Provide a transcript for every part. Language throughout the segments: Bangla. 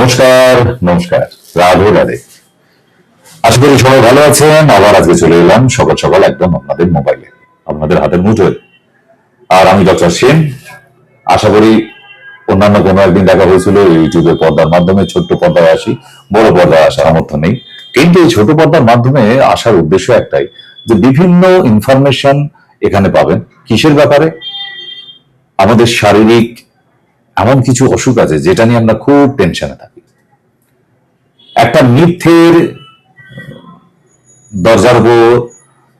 নমস্কার নমস্কার। রাধে রাধে। আশা করি সবাই ভালো আছেন। আবার আজকে চলে এলাম সকাল সকাল একদম আপনাদের মোবাইলে, আপনাদের হাতের মুঠোয়। আর আমি ডক্টর সেন। আশা করি অন্যান্য কোনো একদিন দেখা হয়েছিল ইউটিউবের পর্দার মাধ্যমে, ছোট্ট পর্দায় আসি, বড় পর্দায় আসার সামর্থ্য নেই। কিন্তু এই ছোট পর্দার মাধ্যমে আসার উদ্দেশ্য একটাই, যে বিভিন্ন ইনফরমেশন এখানে পাবেন। কিসের ব্যাপারে? আমাদের শারীরিক এমন কিছু অসুখ আছে যেটা নিয়ে আমরা খুব টেনশনে থাকি। একটা মিথ্যের দরজার উপর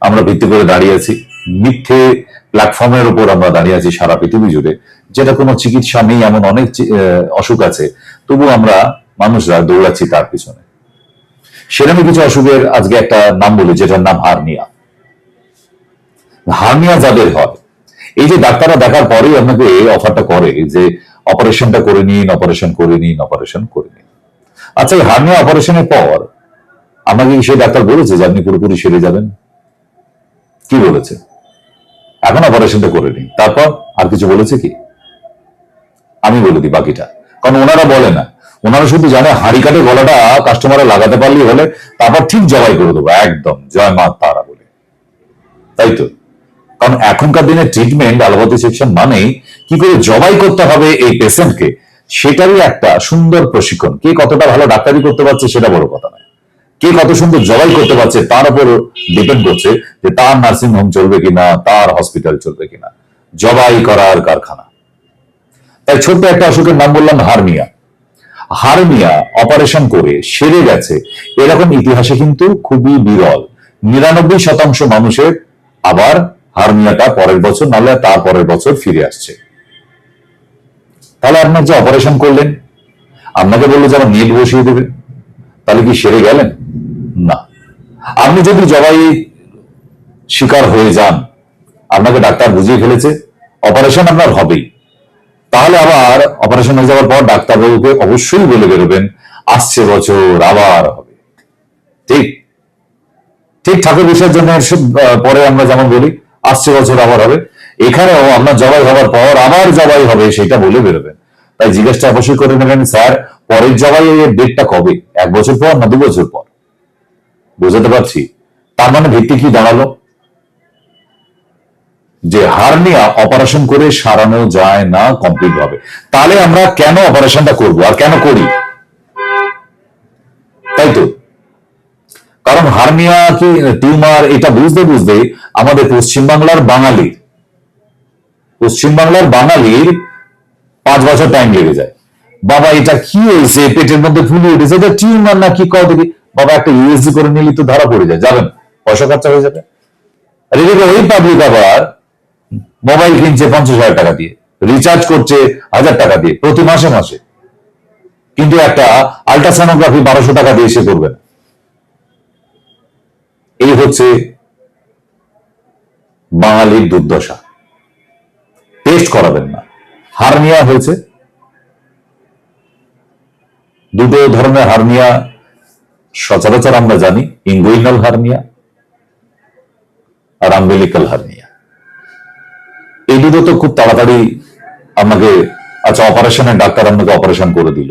আমরা ভিত্তি করে দাঁড়িয়ে আছি, মিথ্যে প্ল্যাটফর্মের উপর আমরা দাঁড়িয়ে আছি সারা পৃথিবী জুড়ে, যেটা কোনো চিকিৎসা নেই, এমন অনেক অসুখ আছে, তবু আমরা মানুষরা দৌড়াচ্ছি তার পিছনে। সেরকমই কিছু অসুখের আজকে একটা নাম বলি, যেটার নাম হার্নিয়া। হার্নিয়া যাদের হয়, এই যে ডাক্তাররা দেখার পরেই আপনাকে এই অফারটা করে যে অপারেশনটা করে নিন, অপারেশন করে নিন, অপারেশন করে নিন। আচ্ছা এই হার্নিয়া অপারেশনের পর আমাকে সেই ডাক্তার বলেছে যে আপনি পুরোপুরি সেরে যাবেন? কি বলেছে? এখন অপারেশনটা করে নিন। তারপর আর কিছু বলেছে কি? আমি বলে দিই বাকিটা। কারণ ওনারা বলে না। ওনারা শুধু জানে হাড়ি কাটে গলাটা কাস্টমারে লাগাতে পারলেই হলে তারপর ঠিক জবাই করে দেবো। একদম, জয় মা তারা বলে। তাই তো? কারণ এখনকার দিনে ট্রিটমেন্ট অ্যালোপ্যাথি সেকশন মানেই কি করে জবাই করতে হবে এই পেশেন্টকে সেটারই একটা সুন্দর প্রশিক্ষণ। কে কতটা ভালো ডাক্তারি করতে পারছে সেটা বড় কথা নয়। কে কত সুন্দর জবাই করতে পারছে তার উপর ডিপেন্ড করছে যে তার নার্সিং হোম চলবে কিনা, তার হসপিটাল চলবে কিনা। জবাই করার কারখানা। তাই ছোট্ট একটা অসুখের নাম বললাম হারমিয়া। হারমিয়া অপারেশন করে সেরে গেছে। এরকম ইতিহাসে কিন্তু খুবই বিরল। নিরানব্বই শতাংশ মানুষের আবার হারমিয়াটা পরের বছর নাহলে তার পরের বছর ফিরে আসছে। তাহলে আপনার যে অপারেশন করলেন আপনাকে বলল যে আমার নেট বসিয়ে দেবে তাহলে কি সেরে গেলেন? না। আপনি যদি জবাই শিকার হয়ে যান আপনাকে ডাক্তার বুঝিয়ে ফেলেছে অপারেশন আপনার হবেই। তাহলে আবার অপারেশন হয়ে যাওয়ার পর ডাক্তারবাবুকে অবশ্যই বলে বেরোবেন আসছে বছর আবার হবে। ঠিক। ঠিক ঠাকুর সব- আহ, পরে আমরা যেমন বলি আসছে বছর আবার হবে। এখানেও আপনার জবাই হওয়ার পর আবার জবাই হবে, সেটা বলে বেরোবেন তাই জিজ্ঞাসা অবশ্যই করে নেবেন, স্যার, পরের জবাই এর ডেটটা কবে? এক বছর পর না দু বছর পর? বুঝতে পারছি? তার মানে ভিত্তি কি দাঁড়াল? যে হার্নিয়া অপারেশন করে সারানো যায় না কমপ্লিট ভাবে। তাহলে আমরা কেন অপারেশনটা করব? আর কেন করি? হার্নিয়া কি, টিউমার, এটা বুঝতে বুঝতে আমাদের পশ্চিমবাংলার বাঙালি, পশ্চিমবাংলার বাঙালির পাঁচ বছর টাইম লেগে যায়। বাবা, এটা কি হয়েছে? পেটের মধ্যে ফুলে উঠেছে, এটা টিউমার না কি? কও দেখি। বাবা, একটা ইউএসজি করে নিলে তো ধরা পড়ে যায়। যাবেন, পয়সা খরচা হয়ে যাবে। আর এদিকে ওই পাবলিক আবার মোবাইল কিনছে পঞ্চাশ হাজার টাকা দিয়ে রিচার্জ করছে হাজার টাকা দিয়ে, প্রতি মাসে মাসে। কিন্তু একটা আল্ট্রাসোনোগ্রাফি বারোশো টাকা দিয়ে সে করবে না। এই হচ্ছে বাঙালির দুর্দশা। টেস্ট করাবেন না। হারনিয়া হয়েছে। দুটো ধরনের হারনিয়া সচরাচর আমরা জানি ইঙ্গুইনাল হারনিয়া আর আম্বেলিক্যাল হারনিয়া। এই দুটো তো খুব তাড়াতাড়ি আমাকে আচ্ছা অপারেশনের ডাক্তার আপনাকে অপারেশন করে দিল।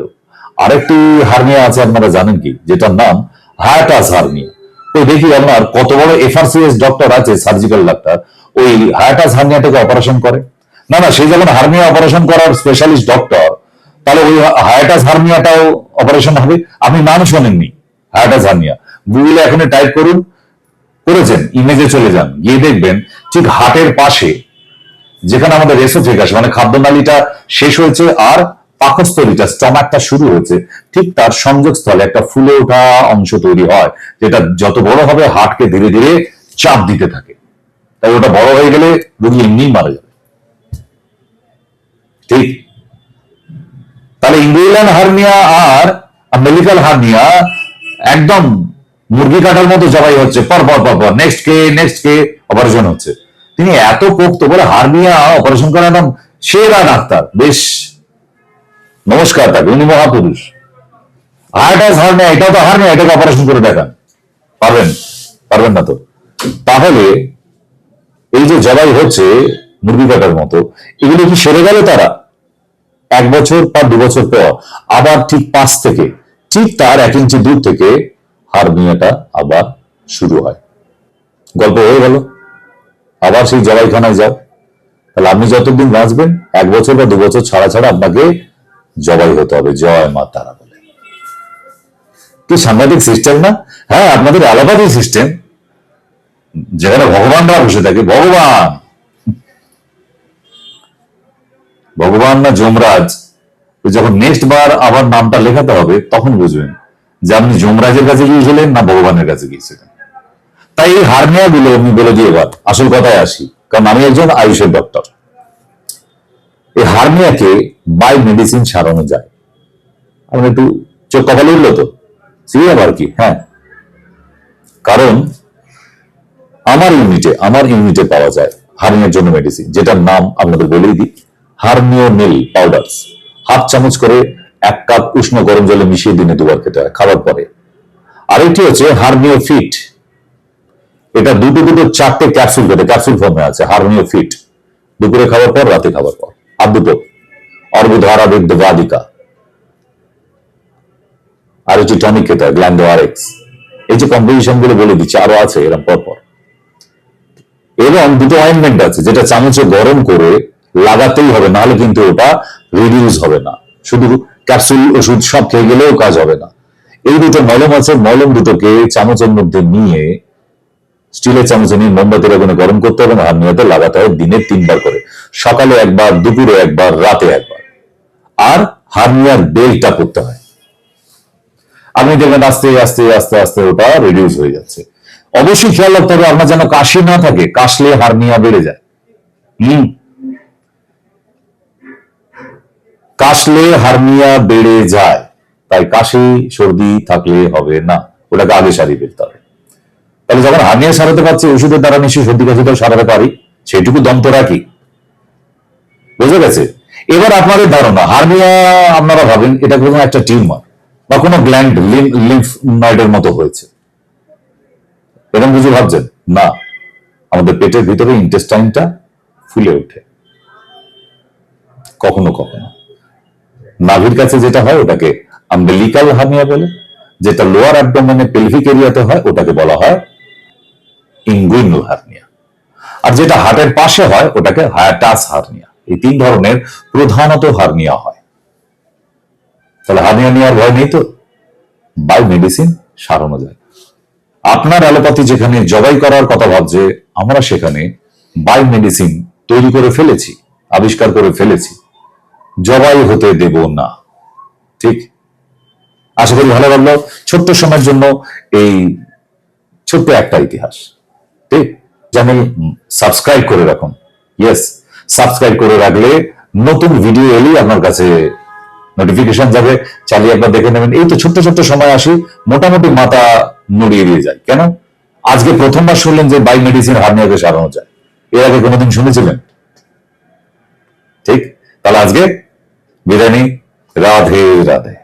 আরেকটি হার্নিয়া আছে, আপনারা জানেন কি? যেটার নাম হায়াটাস হার্নিয়া। ওই দেখি আপনার কত বড় এফআরসিএস ডক্টর আছে সার্জিক্যাল ডাক্তার ওই হায়াটাস হার্নিয়াটাকে অপারেশন করে। না না সেই যখন হার্নিয়া অপারেশন করার স্পেশালিস্ট ডক্টর তাহলে ওই হায়াটাস হার্নিয়াটাও অপারেশন হবে। আপনি নাম শোনেননি হায়াটাস হার্নিয়া গুগলে এখন টাইপ করুন, করেছেন ইমেজে চলে যান, গিয়ে দেখবেন ঠিক হাটের পাশে, যেখানে আমাদের রেসোফেগাস মানে খাদ্যনালীটা শেষ হয়েছে আর পাকস্থলীটা, স্টমাকটা শুরু হয়েছে, ঠিক তার সংযোগস্থলে একটা ফুলে ওঠা অংশ তৈরি হয়, যেটা যত বড় হবে হার্টকে ধীরে ধীরে চাপ দিতে থাকে। তাই ওটা বড় হয়ে গেলে রোগী এমনি মারা যাবে। ঠিক? তাহলে ইন্দ্রিয়ান হার্নিয়া আর মেডিকেল হার্নিয়া একদম মুরগি কাটার মতো জবাই হচ্ছে, পর পর পর পর নেক্সট কে নেক্সট কে অপারেশন হচ্ছে। তিনি এত পোক্ত বলে হার্নিয়া অপারেশন করার নাম সেরা ডাক্তার, বেশ নমস্কার, তাকে উনি মহাপুরুষ। হার্টাস হার্নিয়া এটাও তো হার্নিয়া এটাকে অপারেশন করে দেখান। পারবেন? পারবেন না তো? তাহলে এই যে জবাই হচ্ছে মুরগি কাটার মতো, এগুলো কি সেরে গেল তারা? এক বছর বা দু বছর পর, আবার ঠিক পাঁচ থেকে, ঠিক তার এক ইঞ্চি দূর থেকে হারনিয়াটা আবার শুরু হয়। গল্প হয়ে গেল। আবার সেই জবাইখানায় যাও। তাহলে আপনি যতদিন বাঁচবেন, এক বছর বা দু বছর ছাড়া ছাড়া আপনাকে জবাই হতে হবে, জয় মা তারা বলে। কি সাংঘাতিক সিস্টেম না? হ্যাঁ আপনাদের আলাদাই সিস্টেম যেখানে ভগবানরা বসে থাকে, ভগবান। ভগবান না যমরাজ। যখন নেক্সট বার আবার নামটা লেখাতে হবে, তখন বুঝবেন যে আপনি যমরাজের কাছে গিয়েছিলেন না ভগবানের কাছে গিয়েছিলেন। তাই এই হারনিয়া গুলো আমি বলে দিয়ে এবার, আসল কথায় আসি। কারণ আমি একজন আয়ুষের ডক্টর এই হারনিয়াকে বাই মেডিসিন সারানো যায়। আমরা একটু চোখ কপালে উঠল তো? সিরিয়াম আর কি? হ্যাঁ। কারণ আমার ইউনিটে আমার ইউনিটে পাওয়া যায় হার্নিয়ার জন্য মেডিসিন যেটার নাম আপনাদের বলেই দিই, হার্নিওনেল পাউডারস হাফ চামচ করে এক কাপ উষ্ণ গরম জলে মিশিয়ে দিনে দুবার খেতে হয় খাবার পরে। আরেকটি হচ্ছে হার্নিও ফিট এটা দুটো দুটো চারটে ক্যাপসুল খেতে ক্যাপসুল ফর্মে আছে হার্নিও ফিট দুপুরে খাবার পর, রাতে খাবার পর। আর দুটো। অর্বুধারা বিদ্যবাদিকা আর হচ্ছে টনিক খেতে হয় গ্ল্যান্ডো আর এক্স এই যে কম্পোজিশনগুলো বলে দিচ্ছে, আরও আছে এরকম পর পর এবং দুটো অয়েন্টমেন্ট আছে, যেটা চামচে গরম করে লাগাতেই হবে, নাহলে কিন্তু ওটা রিডিউস হবে না। শুধু ক্যাপসুল ওষুধ সব খেয়ে গেলেও কাজ হবে না। এই দুটো মলম আছে, মলম দুটোকে চামচের মধ্যে নিয়ে স্টিলের চামচে নিয়ে মোমবাতির আগুনে গরম করতে হবে আর নিয়তে লাগাতে হবে দিনে তিনবার করে। সকালে একবার, দুপুরে একবার, রাতে একবার। আর হার্নিয়ার বেলটা করতে হয়। আপনি দেখবেন আস্তে আস্তে আস্তে আস্তে ওটা রিডিউস হয়ে যাচ্ছে। অবশ্যই খেয়াল রাখতে হবে, আপনার যেন কাশি না থাকে, কাশলে হার্নিয়া বেড়ে যায়। হম। কাশলে হার্নিয়া বেড়ে যায়। তাই কাশি, সর্দি থাকলে হবে না। ওটাকে আগে সারিয়ে ফেলতে হবে। তাহলে যখন হার্নিয়া সারাতে পারছি, ওষুধের দ্বারা নিশ্চয়ই সর্দি কাশিটাও সারাতে পারি সেটুকু দম তো রাখি। বুঝে গেছে? এবার আপনাদের ধারণা হার্নিয়া আপনারা ভাবেন এটা কোনো একটা টিউমার বা কোনো গ্ল্যান্ড লিম্ফ নয়েডের মতো হয়েছে। এরকম কিছু ভাবছেন? না। আমাদের পেটের ভিতরে ইন্টেস্টাইনটা ফুলে ওঠে। কখনো কখনো। নাভির কাছে যেটা হয়, ওটাকে আম্বেলিকাল হার্নিয়া বলে, যেটা লোয়ার অ্যাবডোমেনে পেলভিক এরিয়াতে হয়, ওটাকে বলা হয় ইনগুইনাল হার্নিয়া। আর যেটা হার্টের পাশে হয়, ওটাকে হায়াটাস হার্নিয়া। এই তিন ধরনের প্রধানত হার্নিয়া হয়। তাহলে হার্নিয়া নেওয়ার ভয় নেই তো? বাই মেডিসিন, সারানো যায়। আপনার অ্যালোপ্যাথি যেখানে জবাই করার কথা ভাবছে, আমরা সেখানে বাই মেডিসিন তৈরি করে ফেলেছি, আবিষ্কার করে ফেলেছি। জবাই হতে দেব না। ঠিক? আশা করি ভালো লাগল। ছোট্ট সময়ের জন্য এই ছোট্ট একটা ইতিহাস। ঠিক চ্যানেল সাবস্ক্রাইব করে রাখুন। ইয়েস সাবস্ক্রাইব করে রাখলে নতুন ভিডিও এলেই আপনার কাছে নোটিফিকেশন যাবে। চালিয়ে একবার দেখে নেবেন। এই তো ছোট্ট ছোট্ট সময় আসি, মোটামুটি মাথা নড়িয়ে দিয়ে যায়। কেন? আজকে প্রথমবার শুনলেন যে বাই মেডিসিন হার্নিয়াকে সারানো যায়। এর আগে কোনোদিন শুনেছিলেন? ঠিক? তাহলে আজকে বিদায় নিই। রাধে রাধে।